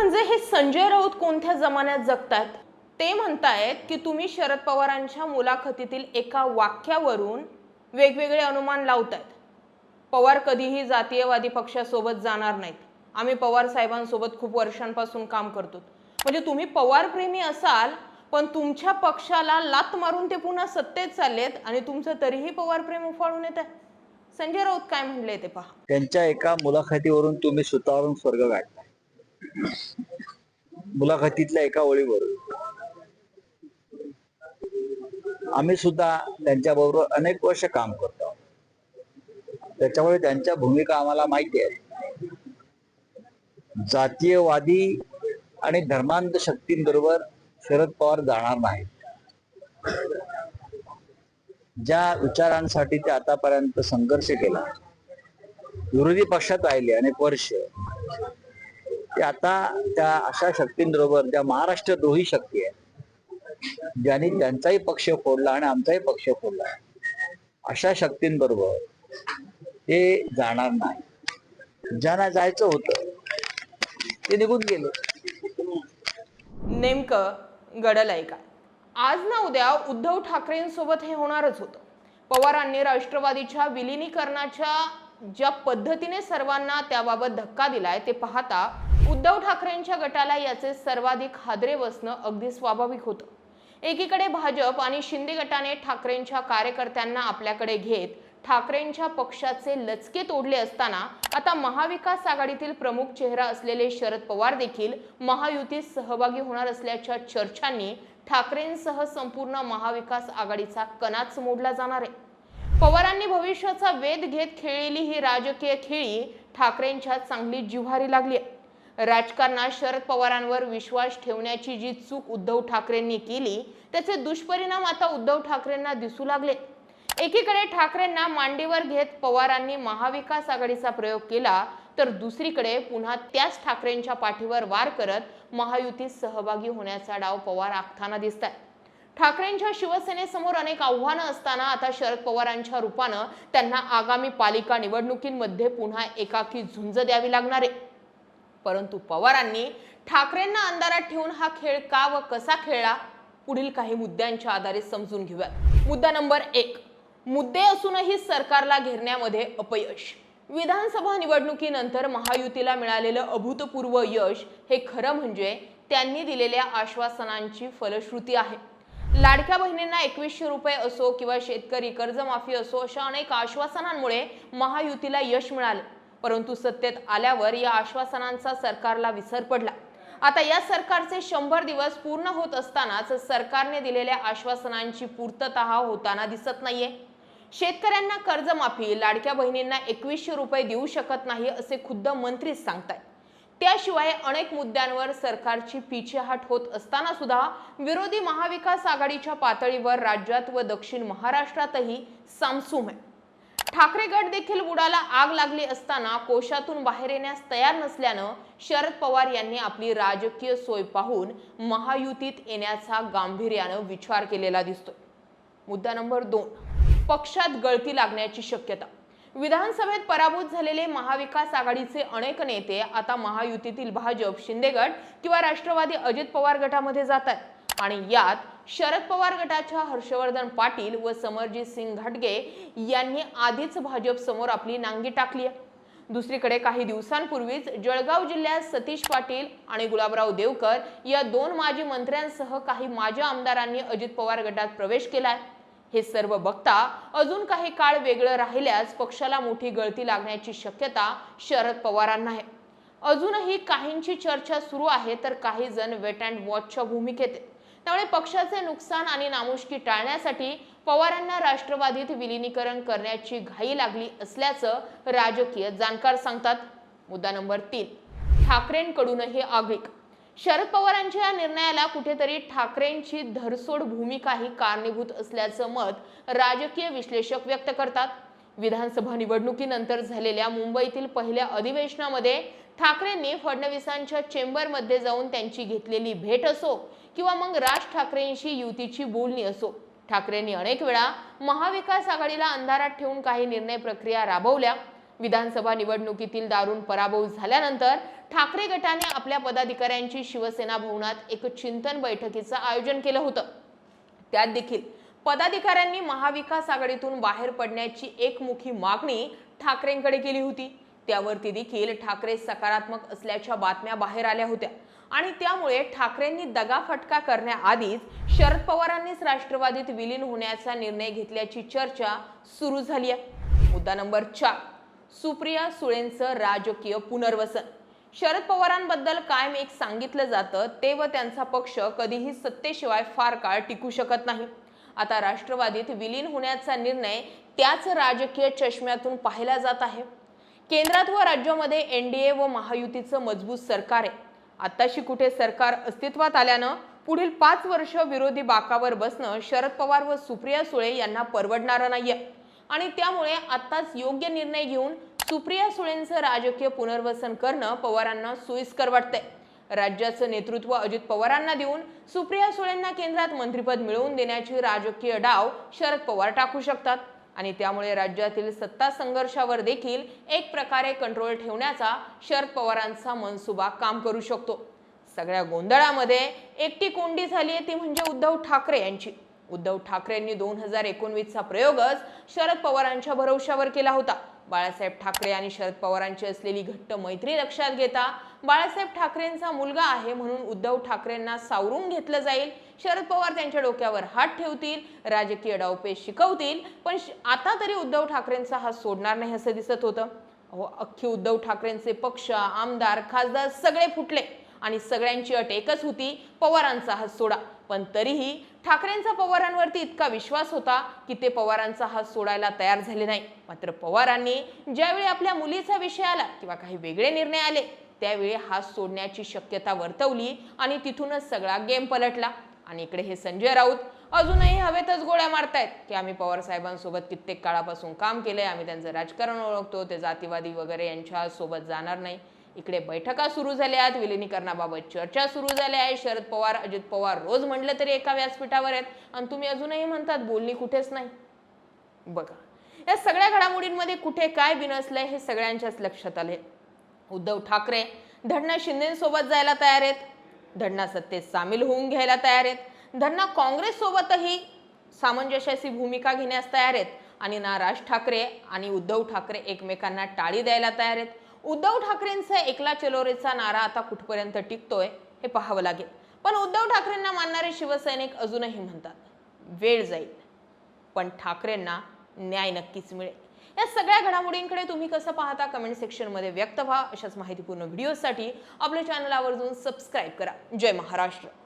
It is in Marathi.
म्हणजे हे संजय राऊत कोणत्या जमान्यात जगतात? ते म्हणतायत की तुम्ही शरद पवारांच्या मुलाखतीतील एका वाक्यावरून वेगवेगळे अनुमान लावतायत. पवार कधीही जातीयवादी पक्षासोबत जाणार नाहीत. आम्ही पवार साहेबांसोबत खूप वर्षांपासून काम करतो. म्हणजे तुम्ही पवार प्रेमी असाल पण तुमच्या पक्षाला लात मारून ते पुन्हा सत्तेत चाललेत आणि तुमचं तरीही पवार प्रेम उफाळून येत आहे संजय राऊत काय म्हणले ते पहा. त्यांच्या एका मुलाखतीवरून तुम्ही स्वतःवरून स्वर्ग गाठला मुलाखतीतल्या एका ओळीवर आम्ही सुद्धा त्यांच्या बरोबर अनेक वर्ष काम करतो. त्याच्यामुळे त्यांच्या भूमिका आम्हाला माहिती आहे जातीयवादी आणि धर्मांध शक्तींबरोबर शरद पवार जाणार नाहीत. ज्या विचारांसाठी ते आतापर्यंत संघर्ष केला. विरोधी पक्षात राहिले अनेक वर्ष. ते आता त्या अशा शक्तींबरोबर ज्या महाराष्ट्र द्रोही शक्ती आहे ज्यांनी त्यांचाही पक्ष फोडला आणि आमचाही पक्ष फोडला अशा शक्तींबरोबर ते जाणार नाही. ज्यांना जायचं होतं ते निघून गेले. नेमकं घडलंय आहे का? आज ना उद्या उद्धव ठाकरेंसोबत हे होणारच होतं. पवारांनी राष्ट्रवादीच्या विलिनीकरणाच्या ज्या पद्धतीने सर्वांना त्याबाबत धक्का दिलाय ते पाहता उद्धव ठाकरेंच्या गटाला याचे सर्वाधिक हादरे बसणं अगदी स्वाभाविक होतं. एकीकडे भाजप आणि शिंदे गटाने ठाकरेंच्या कार्यकर्त्यांना आपल्याकडे घेत ठाकरेंच्या पक्षाचे लचके तोडले असताना आता महाविकास आघाडीतील प्रमुख चेहरा असलेले शरद पवार देखील महायुतीत सहभागी होणार असल्याच्या चर्चांनी ठाकरेंसह संपूर्ण महाविकास आघाडीचा कणाच मोडला जाणार आहे. पवारांनी भविष्याचा वेध घेत खेळलेली ही राजकीय खेळी ठाकरेंच्या चांगली जिव्हारी लागली आहे. राजकारणात शरद पवारांवर विश्वास ठेवण्याची जी चूक उद्धव ठाकरेंनी केली त्याचे दुष्परिणाम आता उद्धव ठाकरेंना दिसू लागले. एकीकडे ठाकरेंना मांडीवर घेत पवारांनी महाविकास आघाडीचा प्रयोग केला तर दुसरीकडे पुन्हा त्याच ठाकरेंच्या पाठीवर वार करत महायुतीत सहभागी होण्याचा डाव पवार आखताना दिसत आहे ठाकरेंच्या शिवसेनेसमोर अनेक आव्हानं असताना आता शरद पवारांच्या रूपानं त्यांना आगामी पालिका निवडणुकींमध्ये पुन्हा एकाकी झुंज द्यावी लागणार आहे. परंतु पवारांनी ठाकरेंना अंधारात ठेवून हा खेळ का व कसा खेळला पुढील काही मुद्द्यांच्या आधारे समजून घेऊयात. मुद्दा नंबर एक. मुद्दे असूनही सरकारला घेरण्यामध्ये अपयश. विधानसभा निवडणुकीनंतर महायुतीला मिळालेलं अभूतपूर्व यश हे खरं म्हणजे त्यांनी दिलेल्या आश्वासनांची फलश्रुती आहे. लाडक्या बहिणींना एकवीसशे रुपये असो किंवा शेतकरी कर्जमाफी असो अशा अनेक आश्वासनांमुळे महायुतीला यश मिळालं. परंतु सत्तेत आल्यावर या आश्वासनांचा सरकारला विसर पडला. आता या सरकारचे शंभर दिवस पूर्ण होत असतानाच सरकारने दिलेल्या आश्वासनांची पूर्तता होताना दिसत नाहीये. शेतकऱ्यांना कर्जमाफी लाडक्या बहिणींना एकवीसशे रुपये देऊ शकत नाही असे खुद्द मंत्रीच सांगतायत. त्याशिवाय अनेक मुद्द्यांवर सरकारची पिछेहाट होत असताना सुद्धा विरोधी महाविकास आघाडीच्या पातळीवर राज्यात व दक्षिण महाराष्ट्रातही सामसूम आहे. ठाकरे गट देखील बुडाला आग लागली असताना कोशातून बाहेर येण्यास तयार नसल्यानं शरद पवार यांनी आपली राजकीय सोय पाहून महायुतीत येण्याचा गांभीर्यानं विचार केलेला दिसतोय. मुद्दा नंबर दोन पक्षात गळती लागण्याची शक्यता. विधानसभेत पराभूत झालेले महाविकास आघाडीचे अनेक नेते आता महायुतीतील भाजप शिंदे गट किंवा राष्ट्रवादी अजित पवार गटामध्ये जातात आणि यात शरद पवार गटाच्या हर्षवर्धन पाटील व समरजित सिंग घाटगे यांनी आधीच भाजप समोर आपली नांगी टाकली आहे. दुसरीकडे काही दिवसांपूर्वीच जळगाव जिल्ह्यात सतीश पाटील आणि गुलाबराव देवकर या दोन माजी मंत्र्यांसह काही माजी आमदारांनी अजित पवार गटात प्रवेश केलाय. हे सर्व बघता अजून काही काळ वेगळं राहिल्यास पक्षाला मोठी गळती लागण्याची शक्यता शरद पवारांना आहे. अजूनही काहींची चर्चा सुरू आहे तर काही जण वेट अँड वॉचच्या भूमिकेत आहेत. त्यामुळे पक्षाचे नुकसान आणि नामुष्की टाळण्यासाठी पवारांना राष्ट्रवादीत विलिनीकरण करण्याची घाई लागली असल्याचं राजकीय जाणकार सांगतात. मुद्दा नंबर तीन. ठाकरेंकडूनही आगळीक. शरद पवारांच्या या निर्णयाला कुठेतरी ठाकरेंची धरसोड भूमिकाही कारणीभूत असल्याचं मत राजकीय विश्लेषक व्यक्त करतात. विधानसभा निवडणुकीनंतर झालेल्या मुंबईतील पहिल्या अधिवेशनामध्ये ठाकरेंनी फडणवीसांच्या चेंबरमध्ये जाऊन त्यांची घेतलेली भेट असो किंवा मग राज ठाकरेंशी युतीची बोलणी असो. ठाकरेंनी अनेक वेळा महाविकास आघाडीला अंधारात ठेवून काही निर्णय प्रक्रिया राबवल्या. विधानसभा निवडणुकीतील दारुण पराभव झाल्यानंतर ठाकरे गटाने आपल्या पदाधिकाऱ्यांची शिवसेना भवनात एक चिंतन बैठकीचं आयोजन केलं होतं. त्यात देखील पदाधिकाऱ्यांनी महाविकास आघाडीतून बाहेर पडण्याची एकमुखी मागणी ठाकरेंकडे केली होती. त्यावरती देखील ठाकरे सकारात्मक असल्याच्या बातम्या बाहेर आल्या होत्या. आणि त्यामुळे ठाकरेंनी दगाफटका करण्याआधीच शरद पवारांनीच राष्ट्रवादीत विलीन होण्याचा निर्णय घेतल्याची चर्चा सुरू झाली आहे. मुद्दा नंबर चार सुप्रिया सुळेंचं राजकीय पुनर्वसन. शरद पवारांबद्दल कायम एक सांगितलं जातं ते व त्यांचा पक्ष कधीही सत्तेशिवाय फार काळ टिकू शकत नाही. आता राष्ट्रवादीत विलीन होण्याचा निर्णय त्याच राजकीय चष्म्यातून पाहिला जात आहे. केंद्रात व राज्यामध्ये एन डी ए व महायुतीचं मजबूत सरकार आहे. आत्ताशी कुठे सरकार अस्तित्वात आल्यानं पुढील पाच वर्ष विरोधी बाकावर बसणं शरद पवार व सुप्रिया सुळे यांना परवडणारं नाहीये. आणि त्यामुळे आत्ताच योग्य निर्णय घेऊन सुप्रिया सुळेंचं राजकीय पुनर्वसन करणं पवारांना सोयीस्कर वाटतंय. राज्याचं नेतृत्व अजित पवारांना देऊन सुप्रिया सुळेंना केंद्रात मंत्रिपद मिळवून देण्याची राजकीय डाव शरद पवार टाकू शकतात. आणि त्यामुळे राज्यातील सत्ता संघर्षावर देखील एक प्रकारे कंट्रोल ठेवण्याचा शरद पवारांचा मनसुबा काम करू शकतो. सगळ्या गोंधळामध्ये एकटी कोंडी झाली आहे ती म्हणजे उद्धव ठाकरे यांची. उद्धव ठाकरेंनी दोन हजार एकोणवीसचा प्रयोगच शरद पवारांच्या भरवशावर केला होता. बाळासाहेब ठाकरे आणि शरद पवारांची असलेली घट्ट मैत्री लक्षात घेता बाळासाहेब ठाकरेंचा मुलगा आहे म्हणून उद्धव ठाकरेंना सावरून घेतलं जाईल. शरद पवार त्यांच्या डोक्यावर हात ठेवतील राजकीय डावपे शिकवतील पण श- आता तरी उद्धव ठाकरेंचा हा सोडणार नाही असं दिसत होतं. अहो अख्खी उद्धव ठाकरेंचे पक्ष आमदार खासदार सगळे फुटले. आणि सगळ्यांची अट एकच होती पवारांचा हात सोडा. पण तरीही ठाकरेंचा पवारांवरती इतका विश्वास होता की ते पवारांचा हात सोडायला तयार झाले नाही. मात्र पवारांनी ज्यावेळी आपल्या मुलीचा विषय आला किंवा काही वेगळे निर्णय आले त्यावेळी हात सोडण्याची शक्यता वर्तवली आणि तिथूनच सगळा गेम पलटला. आणि इकडे हे संजय राऊत अजूनही हवेतच गोळ्या मारतायत की आम्ही पवार साहेबांसोबत कित्येक काळापासून काम केलंय आम्ही त्यांचं राजकारण ओळखतो ते जातीवादी वगैरे यांच्या सोबत जाणार नाही. इकडे बैठका सुरू झाल्यात विलिनीकरणाबाबत चर्चा सुरू झाल्या आहे. शरद पवार अजित पवार रोज म्हटलं तरी एका व्यासपीठावर आहेत. आणि तुम्ही अजूनही म्हणतात बोलणी कुठेच नाही. बघा या सगळ्या घडामोडींमध्ये कुठे काय बिनसलंय हे सगळ्यांच्याच लक्षात आले उद्धव ठाकरे धडना शिंदेसोबत जायला तयार आहेत. धडना सत्तेत सामील होऊन घ्यायला तयार आहेत. धडना काँग्रेससोबतही सामंजस्याची भूमिका घेण्यास तयार आहेत. आणि ना राज ठाकरे आणि उद्धव ठाकरे एकमेकांना टाळी द्यायला तयार आहेत. उद्धव ठाकरेंचा एकला चलोरेचा नारा आता कुठपर्यंत टिकतोय हे पाहावं लागेल. पण उद्धव ठाकरेंना मानणारे शिवसैनिक अजूनही म्हणतात वेळ जाईल पण ठाकरेंना न्याय नक्कीच मिळेल. या सगळ्या घडामोडींकडे तुम्ही कसं पाहता कमेंट सेक्शनमध्ये व्यक्त व्हा. अशाच माहितीपूर्ण व्हिडिओसाठी आपल्या चॅनल आवर्जून सबस्क्राईब करा. जय महाराष्ट्र.